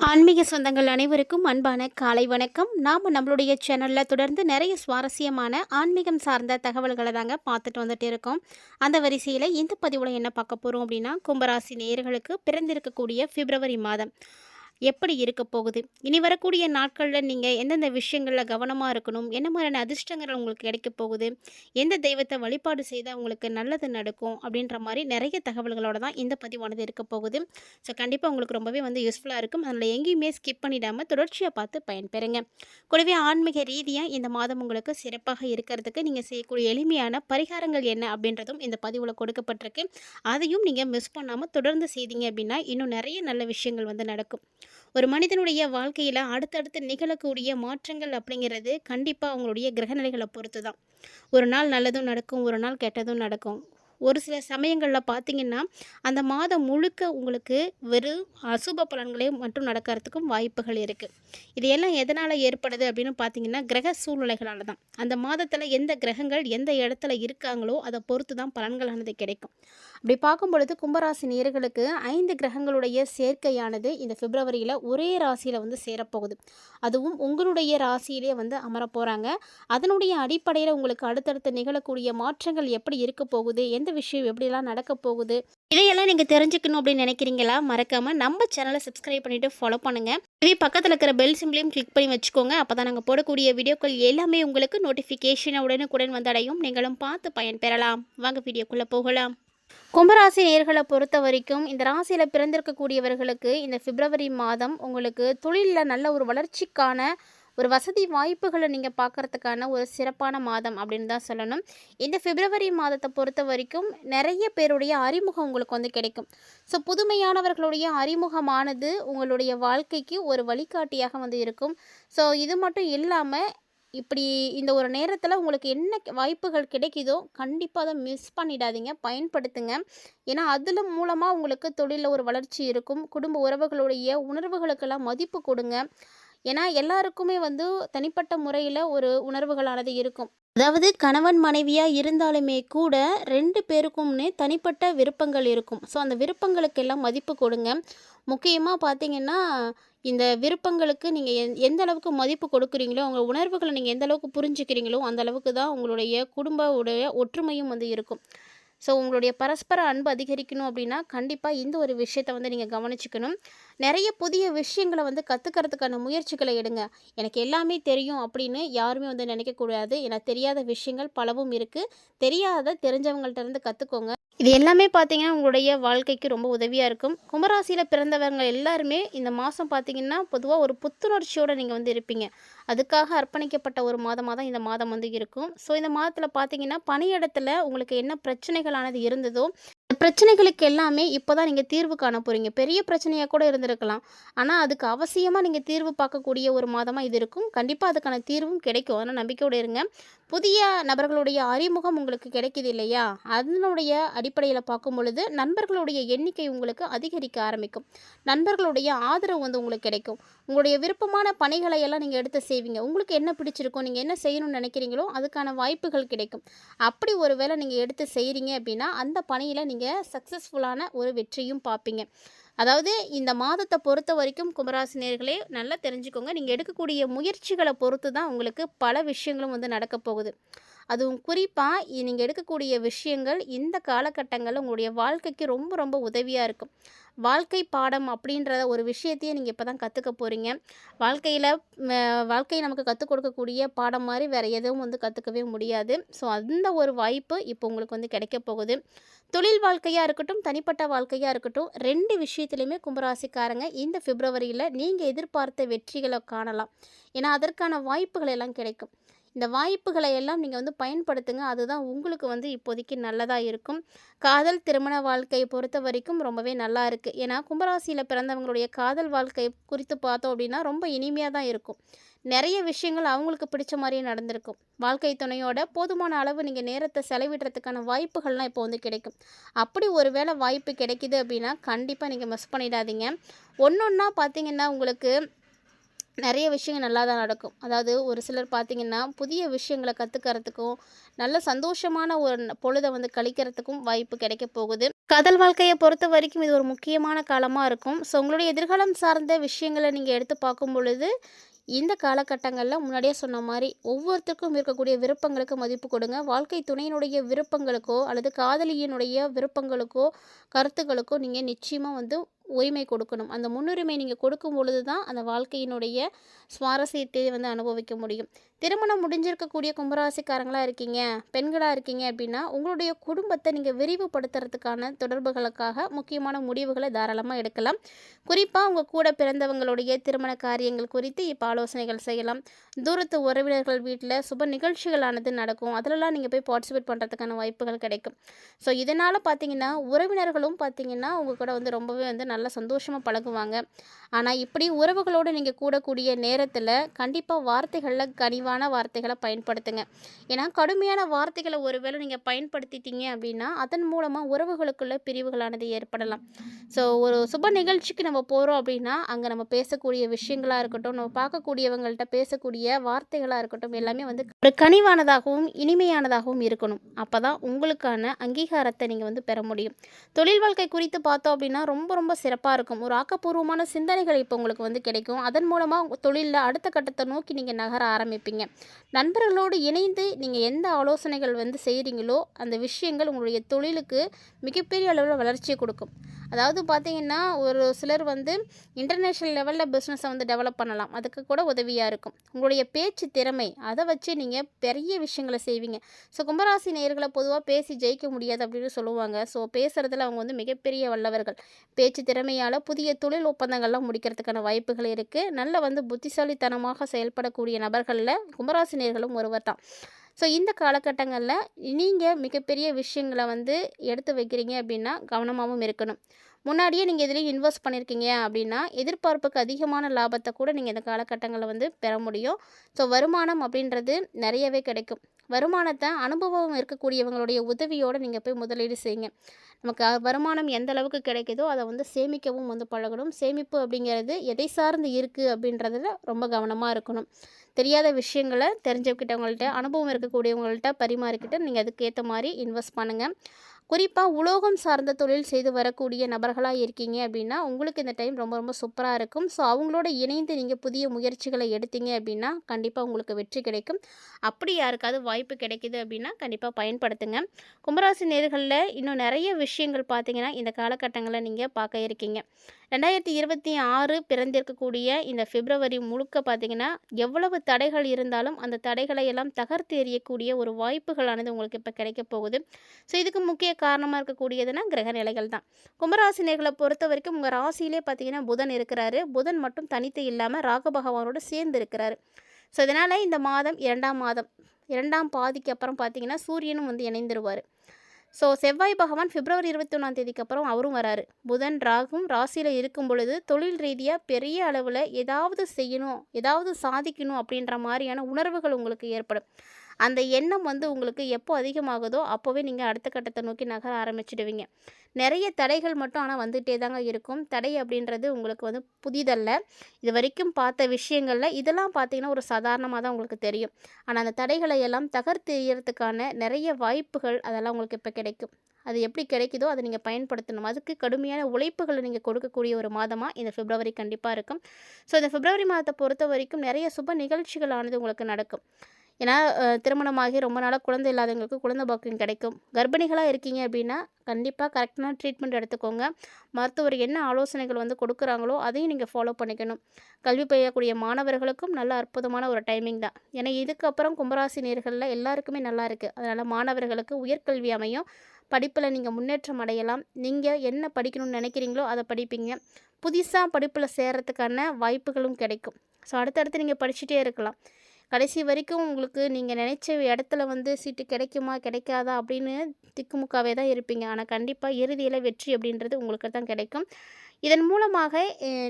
ஆன்மீக சொந்தங்கள் அனைவருக்கும் அன்பான காலை வணக்கம். நாம் நம்மளுடைய சேனலில் தொடர்ந்து நிறைய சுவாரஸ்யமான ஆன்மீகம் சார்ந்த தகவல்களை தாங்க பார்த்துட்டு வந்துட்டு இருக்கோம். அந்த வரிசையில் இந்த பதிவில் என்ன பார்க்க போகிறோம் அப்படின்னா கும்பராசி நேயர்களுக்கு பிறந்திருக்கக்கூடிய பிப்ரவரி மாதம். எப்படி இருக்க போகுது? இனி வரக்கூடிய நாட்களில் நீங்கள் எந்தெந்த விஷயங்களில் கவனமாக இருக்கணும்? என்ன மாதிரியான அதிர்ஷ்டங்கள் உங்களுக்கு கிடைக்க போகுது? எந்த தெய்வத்தை வழிபாடு செய்தால் உங்களுக்கு நல்லது நடக்கும்? அப்படின்ற மாதிரி நிறைய தகவல்களோட தான் இந்த பதிவானது இருக்க போகுது. ஸோ கண்டிப்பாக உங்களுக்கு ரொம்பவே வந்து யூஸ்ஃபுல்லாக இருக்கும். அதில் எங்கேயுமே ஸ்கிப் பண்ணிடாமல் தொடர்ச்சியாக பார்த்து பயன்பெறுங்க. கூடவே ஆன்மீக ரீதியாக இந்த மாதம் உங்களுக்கு சிறப்பாக இருக்கிறதுக்கு நீங்கள் செய்யக்கூடிய எளிமையான பரிகாரங்கள் என்ன அப்படின்றதும் இந்த பதிவில் கொடுக்கப்பட்டிருக்கு. அதையும் நீங்கள் மிஸ் பண்ணாமல் தொடர்ந்து செய்தீங்க அப்படின்னா இன்னும் நிறைய நல்ல விஷயங்கள் வந்து நடக்கும். ஒரு மனிதனுடைய வாழ்க்கையில் அடுத்தடுத்து நிகழக்கூடிய மாற்றங்கள் அப்படிங்கிறது கண்டிப்பாக அவங்களுடைய கிரகநிலைகளை பொறுத்து தான் ஒரு நாள் நல்லதும் நடக்கும் ஒரு நாள் கெட்டதும் நடக்கும். ஒரு சில சமயங்களில் பார்த்திங்கன்னா அந்த மாதம் முழுக்க உங்களுக்கு வெறும் அசுப பலன்களே மட்டும் நடக்கிறதுக்கும் வாய்ப்புகள் இருக்குது இது எல்லாம் எதனால் ஏற்படுது அப்படின்னு பார்த்தீங்கன்னா கிரக சூழ்நிலைகளால் தான் அந்த மாதத்தில் எந்த கிரகங்கள் எந்த இடத்துல இருக்காங்களோ அதை பொறுத்து தான் பலன்களானது கிடைக்கும். அப்படி பார்க்கும் பொழுது கும்பராசி நேர்களுக்கு ஐந்து கிரகங்களுடைய சேர்க்கையானது இந்த பிப்ரவரியில் ஒரே ராசியில் வந்து சேரப்போகுது. அதுவும் உங்களுடைய ராசியிலே வந்து அமரப்போகிறாங்க அதனுடைய அடிப்படையில் உங்களுக்கு அடுத்தடுத்து நிகழக்கூடிய மாற்றங்கள் எப்படி இருக்க போகுது எந்த எந்த விஷயம் எப்படிலாம் நடக்க போகுது? இதையெல்லாம் நீங்கள் தெரிஞ்சுக்கணும் அப்படின்னு நினைக்கிறீங்களா? மறக்காமல் நம்ம சேனலை சப்ஸ்கிரைப் பண்ணிவிட்டு ஃபாலோ பண்ணுங்கள் இதே பக்கத்தில் இருக்கிற பெல் சிம்பிளையும் கிளிக் பண்ணி வச்சுக்கோங்க. அப்போ தான் நாங்கள் போடக்கூடிய வீடியோக்கள் எல்லாமே உங்களுக்கு நோட்டிஃபிகேஷனை உடனுக்குடன் வந்தடையும். நீங்களும் பார்த்து பயன்பெறலாம் வாங்க வீடியோக்குள்ளே போகலாம். கும்பராசி நேர்களை பொறுத்த வரைக்கும் இந்த ராசியில் பிறந்திருக்கக்கூடியவர்களுக்கு இந்த பிப்ரவரி மாதம் உங்களுக்கு தொழிலில் நல்ல ஒரு வளர்ச்சிக்கான ஒரு வசதி வாய்ப்புகளை நீங்கள் பார்க்குறதுக்கான ஒரு சிறப்பான மாதம் அப்படின்னு தான் சொல்லணும். இந்த பிப்ரவரி மாதத்தை பொறுத்த வரைக்கும் நிறைய பேருடைய அறிமுகம் உங்களுக்கு வந்து கிடைக்கும். ஸோ புதுமையானவர்களுடைய அறிமுகமானது உங்களுடைய வாழ்க்கைக்கு ஒரு வழிகாட்டியாக வந்து இருக்கும். ஸோ இது மட்டும் இல்லாமல் இப்படி இந்த ஒரு நேரத்தில் உங்களுக்கு என்ன வாய்ப்புகள் கிடைக்குதோ கண்டிப்பாக அதை மிஸ் பண்ணிடாதீங்க பயன்படுத்துங்க. ஏன்னா அதில் மூலமாக உங்களுக்கு தொழிலில் ஒரு வளர்ச்சி இருக்கும். குடும்ப உறவுகளுடைய உணர்வுகளுக்கெல்லாம் மதிப்பு கொடுங்க. ஏன்னா எல்லாருக்குமே வந்து தனிப்பட்ட முறையில் ஒரு உணர்வுகளானது இருக்கும். அதாவது கணவன் மனைவியாக இருந்தாலுமே கூட ரெண்டு பேருக்கும்னே தனிப்பட்ட விருப்பங்கள் இருக்கும். ஸோ அந்த விருப்பங்களுக்கெல்லாம் மதிப்பு கொடுங்க. முக்கியமாக பார்த்தீங்கன்னா இந்த விருப்பங்களுக்கு நீங்கள் எந் எந்த அளவுக்கு மதிப்பு கொடுக்குறீங்களோ உங்கள் உணர்வுகளை நீங்கள் எந்த அளவுக்கு புரிஞ்சுக்கிறீங்களோ அந்த அளவுக்கு தான் உங்களுடைய குடும்ப உடைய ஒற்றுமையும் வந்து இருக்கும். ஸோ உங்களுடைய பரஸ்பர அன்பு அதிகரிக்கணும் அப்படின்னா கண்டிப்பாக இந்த ஒரு விஷயத்தை வந்து நீங்கள் கவனிச்சுக்கணும். நிறைய புதிய விஷயங்களை வந்து கற்றுக்கிறதுக்கான முயற்சிகளை எடுங்க. எனக்கு எல்லாமே தெரியும் அப்படின்னு யாருமே வந்து நினைக்கக்கூடாது. எனக்கு தெரியாத விஷயங்கள் பலவும் இருக்குது தெரியாத தெரிஞ்சவங்கள்ட்ட இருந்து கற்றுக்கோங்க இது எல்லாமே பார்த்தீங்கன்னா உங்களுடைய வாழ்க்கைக்கு ரொம்ப உதவியாக இருக்கும். கும்பராசியில் பிறந்தவங்க எல்லாருமே இந்த மாதம் பார்த்தீங்கன்னா பொதுவாக ஒரு புத்துணர்ச்சியோடு நீங்கள் வந்து இருப்பீங்க. அதுக்காக அர்ப்பணிக்கப்பட்ட ஒரு மாதமாக தான் இந்த மாதம் வந்து இருக்கும். ஸோ இந்த மாதத்தில் பார்த்தீங்கன்னா பணியிடத்தில் உங்களுக்கு என்ன பிரச்சனைகளானது இருந்ததோ பிரச்சனைகளுக்கு எல்லாமே இப்போ தான் நீங்கள் தீர்வு காண போகிறீங்க பெரிய பிரச்சனையாக கூட இருந்திருக்கலாம். ஆனால் அதுக்கு அவசியமாக நீங்கள் தீர்வு பார்க்கக்கூடிய ஒரு மாதமாக இது இருக்கும். கண்டிப்பாக அதுக்கான தீர்வும் கிடைக்கும். ஆனால் நம்பிக்கையோடு இருங்க. புதிய நபர்களுடைய அறிமுகம் உங்களுக்கு கிடைக்கிது இல்லையா? அதனுடைய அடிப்படையில் பார்க்கும் பொழுது நண்பர்களுடைய எண்ணிக்கை உங்களுக்கு அதிகரிக்க ஆரம்பிக்கும். நண்பர்களுடைய ஆதரவு வந்து உங்களுக்கு கிடைக்கும். உங்களுடைய விருப்பமான பணிகளை எல்லாம் நீங்கள் எடுத்து செய்வீங்க. உங்களுக்கு என்ன பிடிச்சிருக்கும் நீங்கள் என்ன செய்யணும்னு நினைக்கிறீங்களோ அதுக்கான வாய்ப்புகள் கிடைக்கும். அப்படி ஒரு வேளை நீங்கள் எடுத்து செய்கிறீங்க அப்படின்னா அந்த பணியில் நீங்கள் சக்ஸஸ்ஃபுல்லான ஒரு வெற்றியும் பார்ப்பீங்க அதாவது இந்த மாதத்தை பொறுத்த வரைக்கும் கும்பராசினியர்களே நல்லா தெரிஞ்சுக்கோங்க. நீங்கள் எடுக்கக்கூடிய முயற்சிகளை பொறுத்து தான் உங்களுக்கு பல விஷயங்களும் வந்து நடக்க போகுது. அதுவும் குறிப்பாக நீங்கள் எடுக்கக்கூடிய விஷயங்கள் இந்த காலகட்டங்களில் உங்களுடைய வாழ்க்கைக்கு ரொம்ப ரொம்ப உதவியாக இருக்கும். வாழ்க்கை பாடம் அப்படின்ற ஒரு விஷயத்தையே நீங்கள் இப்போ தான் கற்றுக்க போகிறீங்க வாழ்க்கையில் வாழ்க்கை நமக்கு கற்றுக் கொடுக்கக்கூடிய பாடம் மாதிரி வேறு எதுவும் வந்து கற்றுக்கவே முடியாது. ஸோ அந்த ஒரு வாய்ப்பு இப்போ உங்களுக்கு வந்து கிடைக்க போகுது. தொழில் வாழ்க்கையாக இருக்கட்டும் தனிப்பட்ட வாழ்க்கையாக இருக்கட்டும் ரெண்டு விஷயத்துலையுமே கும்பராசிக்காரங்க இந்த பிப்ரவரியில் நீங்கள் எதிர்பார்த்த வெற்றிகளை காணலாம். ஏன்னா அதற்கான வாய்ப்புகள் எல்லாம் கிடைக்கும். இந்த வாய்ப்புகளை எல்லாம் நீங்கள் வந்து பயன்படுத்துங்க. அதுதான் உங்களுக்கு வந்து இப்போதைக்கு நல்லதாக இருக்கும். காதல் திருமண வாழ்க்கையை பொறுத்த வரைக்கும் ரொம்பவே நல்லா இருக்குது ஏன்னா கும்பராசியில் பிறந்தவங்களுடைய காதல் வாழ்க்கை குறித்து பார்த்தோம் அப்படின்னா ரொம்ப இனிமையாக தான் இருக்கும். நிறைய விஷயங்கள் அவங்களுக்கு பிடிச்ச மாதிரியே நடந்திருக்கும். வாழ்க்கை துணையோட போதுமான அளவு நீங்கள் நேரத்தை செலவிடுறதுக்கான வாய்ப்புகள்லாம் இப்போ வந்து கிடைக்கும். அப்படி ஒரு வேளை வாய்ப்பு கிடைக்கிது அப்படின்னா கண்டிப்பாக நீங்கள் மிஸ் பண்ணிடாதீங்க. ஒன்று ஒன்றா பார்த்தீங்கன்னா உங்களுக்கு நிறைய விஷயங்கள் நல்லா தான் நடக்கும் அதாவது ஒரு சிலர் பார்த்திங்கன்னா புதிய விஷயங்களை கற்றுக்கிறதுக்கும் நல்ல சந்தோஷமான ஒரு பொழுதை வந்து கழிக்கிறதுக்கும் வாய்ப்பு கிடைக்க போகுது காதல் வாழ்க்கையை பொறுத்த வரைக்கும் இது ஒரு முக்கியமான காலமாக இருக்கும். ஸோ உங்களுடைய எதிர்காலம் சார்ந்த விஷயங்களை நீங்கள் எடுத்து பார்க்கும் பொழுது, இந்த காலகட்டங்களில் முன்னாடியே சொன்ன மாதிரி ஒவ்வொருத்தருக்கும் இருக்கக்கூடிய விருப்பங்களுக்கு மதிப்பு கொடுங்க. வாழ்க்கை துணையினுடைய விருப்பங்களுக்கோ, அல்லது காதலியினுடைய விருப்பங்களுக்கோ, கருத்துக்களுக்கோ நீங்கள் நிச்சயமாக வந்து உரிமை கொடுக்கணும். அந்த முன்னுரிமை நீங்கள் கொடுக்கும் பொழுது தான், அந்த வாழ்க்கையினுடைய சுவாரஸ்யத்தை வந்து அனுபவிக்க முடியும். திருமணம் முடிஞ்சிருக்கக்கூடிய கும்பராசிக்காரங்களாக இருக்கீங்க, பெண்களாக இருக்கீங்க அப்படின்னா உங்களுடைய குடும்பத்தை நீங்கள் விரிவுபடுத்துறதுக்கான தொடர்புகளுக்காக முக்கியமான முடிவுகளை தாராளமாக எடுக்கலாம். குறிப்பாக உங்கள் கூட பிறந்தவங்களுடைய திருமண காரியங்கள் குறித்து இப்போ ஆலோசனைகள் செய்யலாம். தூரத்து உறவினர்கள் வீட்டில் சுப நிகழ்ச்சிகளானது நடக்கும். அதுலலாம் நீங்கள் போய் பார்ட்டிசிபேட் பண்ணுறதுக்கான வாய்ப்புகள் கிடைக்கும். ஸோ இதனால் பார்த்தீங்கன்னா, உறவினர்களும் பார்த்தீங்கன்னா, உங்கள் கூட வந்து ரொம்பவே வந்து நல்லா சந்தோஷமாக பழகுவாங்க. ஆனால் இப்படி உறவுகளோடு நீங்கள் கூடக்கூடிய நேரத்தில் கண்டிப்பாக வார்த்தைகளில் கனிவான வார்த்தைகளை பயன்படுத்துங்க. ஏன்னா, கடுமையான வார்த்தைகளை ஒருவேளை நீங்கள் பயன்படுத்திட்டீங்க அப்படின்னா அதன் மூலமாக உறவுகளுக்குள்ள பிரிவுகளானது ஏற்படலாம். ஸோ ஒரு சுப நிகழ்ச்சிக்கு நம்ம போகிறோம் அப்படின்னா அங்கே நம்ம பேசக்கூடிய விஷயங்களாக இருக்கட்டும், நம்ம பார்க்கக்கூடியவங்கள்ட்ட பேசக்கூடிய வார்த்தைகளாக இருக்கட்டும், எல்லாமே வந்து ஒரு கனிவானதாகவும், இனிமையானதாகவும் இருக்கணும். அப்போ தான் உங்களுக்கான அங்கீகாரத்தை நீங்கள் வந்து பெற முடியும். தொழில் வாழ்க்கை குறித்து பார்த்தோம் அப்படின்னா ரொம்ப ரொம்ப சிறப்பாக இருக்கும். ஒரு ஆக்கப்பூர்வமான சிந்தனைகள் இப்போ உங்களுக்கு வந்து கிடைக்கும். அதன் மூலமாக தொழிலில் அடுத்த கட்டத்தை நோக்கி நீங்கள் நகர ஆரம்பிப்பீங்க. நண்பர்களோடு இணைந்து நீங்கள் எந்த ஆலோசனைகள் வந்து செய்கிறீங்களோ அந்த விஷயங்கள் உங்களுடைய தொழிலுக்கு மிகப்பெரிய அளவில் வளர்ச்சியை கொடுக்கும் அதாவது பார்த்தீங்கன்னா, ஒரு சிலர் வந்து இன்டர்நேஷ்னல் லெவலில் பிஸ்னஸை வந்து டெவலப் பண்ணலாம். அதுக்கு கூட உதவியாக இருக்கும். உங்களுடைய பேச்சு திறமை, அதை வச்சு நீங்கள் பெரிய விஷயங்களை செய்வீங்க. ஸோ கும்பராசி நேர்களை பொதுவாக பேசி ஜெயிக்க முடியாது அப்படின்னு சொல்லுவாங்க. ஸோ பேசுகிறதுல அவங்க வந்து மிகப்பெரிய வல்லவர்கள். பேச்சு திறமையால் புதிய தொழில் ஒப்பந்தங்கள்லாம் முடிக்கிறதுக்கான வாய்ப்புகள் இருக்குது நல்ல வந்து புத்திசாலித்தனமாக செயல்படக்கூடிய நபர்களில் கும்பராசினியர்களும் ஒருவர் தான். ஸோ இந்த காலகட்டங்களில் நீங்கள் மிகப்பெரிய விஷயங்களை வந்து எடுத்து வைக்கிறீங்க அப்படின்னா கவனமாகவும் இருக்கணும். முன்னாடியே நீங்கள் எதுலயும் இன்வெஸ்ட் பண்ணியிருக்கீங்க அப்படின்னா எதிர்பார்ப்புக்கு அதிகமான லாபத்தை கூட நீங்கள் இந்த காலகட்டங்களில் வந்து பெற முடியும். ஸோ வருமானம் அப்படின்றது நிறையவே கிடைக்கும். வருமானத்தை அனுபவம் இருக்கக்கூடியவங்களுடைய உதவியோடு நீங்கள் போய் முதலீடு செய்யுங்க. நமக்கு வருமானம் எந்த அளவுக்கு கிடைக்குதோ, அதை வந்து சேமிக்கவும் வந்து பழகணும். சேமிப்பு அப்படிங்கிறது எதை சார்ந்து இருக்குது அப்படின்றதில் ரொம்ப கவனமாக இருக்கணும். தெரியாத விஷயங்கள தெரிஞ்சுக்கிட்டவங்கள்ட்ட, அனுபவம் இருக்கக்கூடியவங்கள்ட்ட பரிமாறிக்கிட்டு, நீங்கள் அதுக்கேற்ற மாதிரி இன்வெஸ்ட் பண்ணுங்கள் குறிப்பாக உலோகம் சார்ந்த தொழில் செய்து வரக்கூடிய நபர்களாக இருக்கீங்க அப்படின்னா உங்களுக்கு இந்த டைம் ரொம்ப ரொம்ப சூப்பராக இருக்கும். ஸோ அவங்களோட இணைந்து நீங்கள் புதிய முயற்சிகளை எடுத்தீங்க அப்படின்னா கண்டிப்பாக உங்களுக்கு வெற்றி கிடைக்கும். அப்படி யாருக்காவது வாய்ப்பு கிடைக்குது அப்படின்னா கண்டிப்பாக பயன்படுத்துங்க. கும்பராசி நேர்களில் இன்னும் நிறைய விஷயங்கள் பார்த்தீங்கன்னா, இந்த காலகட்டங்களை நீங்கள் பார்க்க இருக்கீங்க. 2026 பிறந்திருக்கக்கூடிய இந்த பிப்ரவரி முழுக்க பார்த்தீங்கன்னா, எவ்வளவு தடைகள் இருந்தாலும், அந்த தடைகளை எல்லாம் தகர்த்து எறியக்கூடிய ஒரு வாய்ப்புகளானது உங்களுக்கு இப்போ கிடைக்கப் போகுது. ஸோ இதுக்கு முக்கிய காரணமாக இருக்கக்கூடியதுன்னா கிரக நிலைகள் தான். கும்பராசினியர்களை பொறுத்த வரைக்கும் உங்கள் ராசியிலே பார்த்தீங்கன்னா, புதன் இருக்கிறாரு. புதன் மட்டும் தனித்து இல்லாமல் ராக பகவானோடு சேர்ந்து இருக்கிறாரு. ஸோ இதனால் இந்த மாதம் இரண்டாம் மாதம் இரண்டாம் பாதிக்கு அப்புறம் பார்த்தீங்கன்னா, சூரியனும் வந்து இணைந்துருவார் ஸோ செவ்வாய் பகவான் பிப்ரவரி 21ஆம் தேதிக்கு அப்புறம் அவரும் வராரு. புதன், ராகும் ராசியில் இருக்கும் பொழுது, தொழில் ரீதியாக பெரிய அளவில் ஏதாவது செய்யணும், ஏதாவது சாதிக்கணும் அப்படின்ற மாதிரியான உணர்வுகள் உங்களுக்கு ஏற்படும். அந்த எண்ணம் வந்து உங்களுக்கு எப்போ அதிகமாகுதோ, அப்போவே நீங்கள் அடுத்த கட்டத்தை நோக்கி நகர ஆரம்பிச்சுடுவீங்க. நிறைய தடைகள் மட்டும் ஆனால் வந்துகிட்டே தாங்க இருக்கும். தடை அப்படின்றது உங்களுக்கு வந்து புதிதல்ல. இது வரைக்கும் பார்த்த விஷயங்களில் இதெல்லாம் பார்த்தீங்கன்னா, ஒரு சாதாரணமாக தான் உங்களுக்கு தெரியும். ஆனால் அந்த தடைகளை எல்லாம் தகர்த்தெய்யறதுக்கான நிறைய வாய்ப்புகள் அதெல்லாம் உங்களுக்கு இப்போ கிடைக்கும். அது எப்படி கிடைக்குதோ, அதை நீங்கள் பயன்படுத்தணும். அதுக்கு கடுமையான உழைப்புகளை நீங்கள் கொடுக்கக்கூடிய ஒரு மாதமாக இந்த பிப்ரவரி கண்டிப்பாக இருக்கும். ஸோ இந்த பிப்ரவரி பொறுத்த வரைக்கும் நிறைய சுப நிகழ்ச்சிகளானது உங்களுக்கு நடக்கும். ஏன்னா, திருமணமாகி ரொம்ப நாளாக குழந்தை இல்லாதவங்களுக்கு குழந்தை பாக்கியம் கிடைக்கும். கர்ப்பிணிகளாக இருக்கீங்க அப்படின்னா கண்டிப்பாக கரெக்டான ட்ரீட்மெண்ட் எடுத்துக்கோங்க. மருத்துவர் என்ன ஆலோசனைகள் வந்து கொடுக்குறாங்களோ, அதையும் நீங்கள் ஃபாலோ பண்ணிக்கணும். கல்வி பயிலக்கூடிய மாணவர்களுக்கும் நல்ல அற்புதமான ஒரு டைமிங் தான். ஏன்னா, இதுக்கப்புறம் கும்பராசி நேர்களில் எல்லாருக்குமே நல்லா இருக்குது அதனால் மாணவர்களுக்கு உயர்கல்வி அமையும். படிப்பில் நீங்கள் முன்னேற்றம் அடையலாம். நீங்கள் என்ன படிக்கணும்னு நினைக்கிறீங்களோ அதை படிப்பீங்க. புதுசாக படிப்பில் சேர்றதுக்கான வாய்ப்புகளும் கிடைக்கும். ஸோ அடுத்தடுத்து நீங்கள் படிச்சுட்டே இருக்கலாம். கடைசி வரைக்கும் உங்களுக்கு நீங்கள் நினச்ச இடத்துல வந்து சீட்டு கிடைக்குமா, கிடைக்காதா அப்படின்னு திக்குமுக்காவே தான் இருப்பீங்க. ஆனால் கண்டிப்பாக இறுதியில் வெற்றி அப்படின்றது உங்களுக்கு தான் கிடைக்கும். இதன் மூலமாக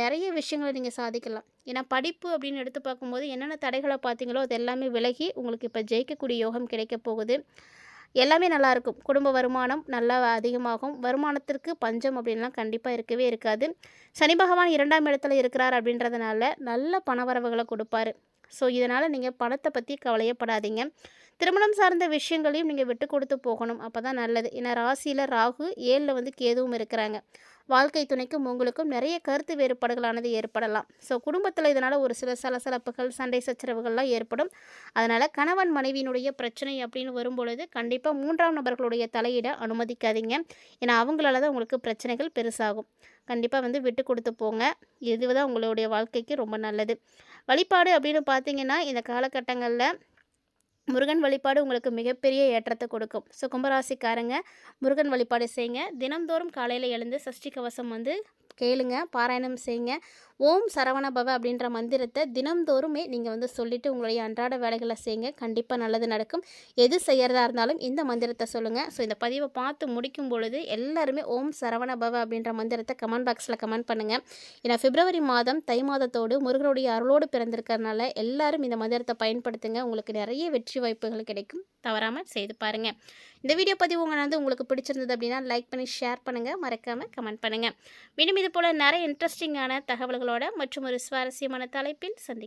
நிறைய விஷயங்களை நீங்கள் சாதிக்கலாம். ஏன்னா படிப்பு அப்படின்னு எடுத்து பார்க்கும்போது, என்னென்ன தடைகளை பார்த்தீங்களோ, அது எல்லாமே விலகி உங்களுக்கு இப்போ ஜெயிக்கக்கூடிய யோகம் கிடைக்கப் போகுது. எல்லாமே நல்லாயிருக்கும். குடும்ப வருமானம் நல்லா அதிகமாகும். வருமானத்திற்கு பஞ்சம் அப்படின்லாம் கண்டிப்பாக இருக்கவே இருக்காது. சனி பகவான் இரண்டாம் இடத்துல இருக்கிறார் அப்படின்றதுனால நல்ல பணவரவுகளை கொடுப்பாரு ஸோ இதனால் நீங்கள் பணத்தை பற்றி கவலையப்படாதீங்க. திருமணம் சார்ந்த விஷயங்களையும் நீங்கள் விட்டு கொடுத்து போகணும். அப்போ தான் நல்லது. ஏன்னா ராசியில் ராகு ஏழில் வந்து கேதுவும் இருக்கிறாங்க. வாழ்க்கை துணைக்கும் உங்களுக்கும் நிறைய கருத்து வேறுபாடுகளானது ஏற்படலாம். ஸோ குடும்பத்தில் இதனால் ஒரு சில சலசலப்புகள் சண்டை சச்சரவுகள்லாம் ஏற்படும். அதனால் கணவன் மனைவியினுடைய பிரச்சனை அப்படின்னு வரும்பொழுது கண்டிப்பாக மூன்றாம் நபர்களுடைய தலையிட அனுமதிக்காதீங்க. ஏன்னா அவங்களால தான் உங்களுக்கு பிரச்சனைகள் பெருசாகும். கண்டிப்பாக வந்து விட்டு கொடுத்து போங்க. இதுதான் உங்களுடைய வாழ்க்கைக்கு ரொம்ப நல்லது. வழிபாடு அப்படின்னு பார்த்தீங்கன்னா இந்த காலகட்டங்களில் முருகன் வழிபாடு உங்களுக்கு மிகப்பெரிய ஏற்றத்தை கொடுக்கும். ஸோ கும்பராசிக்காரங்க முருகன் வழிபாடு செய்யுங்க தினந்தோறும் காலையில் எழுந்து சஷ்டி கவசம் வந்து கேளுங்க பாராயணம் செய்யுங்க. ஓம் சரவண பவ அப்படின்ற மந்திரத்தை தினம்தோறுமே நீங்கள் வந்து சொல்லிவிட்டு உங்களுடைய அன்றாட வேலைகளை செய்யுங்க. கண்டிப்பாக நல்லது நடக்கும். எது செய்கிறதா இருந்தாலும் இந்த மந்திரத்தை சொல்லுங்கள் ஸோ இந்த பதிவை பார்த்து முடிக்கும் பொழுது எல்லாருமே ஓம் சரவண பவ அப்படின்ற மந்திரத்தை கமெண்ட் பாக்ஸில் கமெண்ட் பண்ணுங்கள் ஏன்னா பிப்ரவரி மாதம் தை மாதத்தோடு முருகனுடைய அருளோடு பிறந்திருக்கிறதுனால எல்லாரும் இந்த மந்திரத்தை பயன்படுத்துங்க. உங்களுக்கு நிறைய வெற்றி வாய்ப்புகள் கிடைக்கும். தவறாமல் செய்து பாருங்கள் இந்த வீடியோ பதிவு உங்கள் வந்து உங்களுக்கு பிடிச்சிருந்தது அப்படின்னா லைக் பண்ணி ஷேர் பண்ணுங்கள் மறக்காமல் கமெண்ட் பண்ணுங்கள் மீண்டும் இது போல் நிறைய இன்ட்ரெஸ்டிங்கான தகவல்களோட மற்றும் ஒரு சுவாரஸ்யமான தலைப்பில் சந்திக்க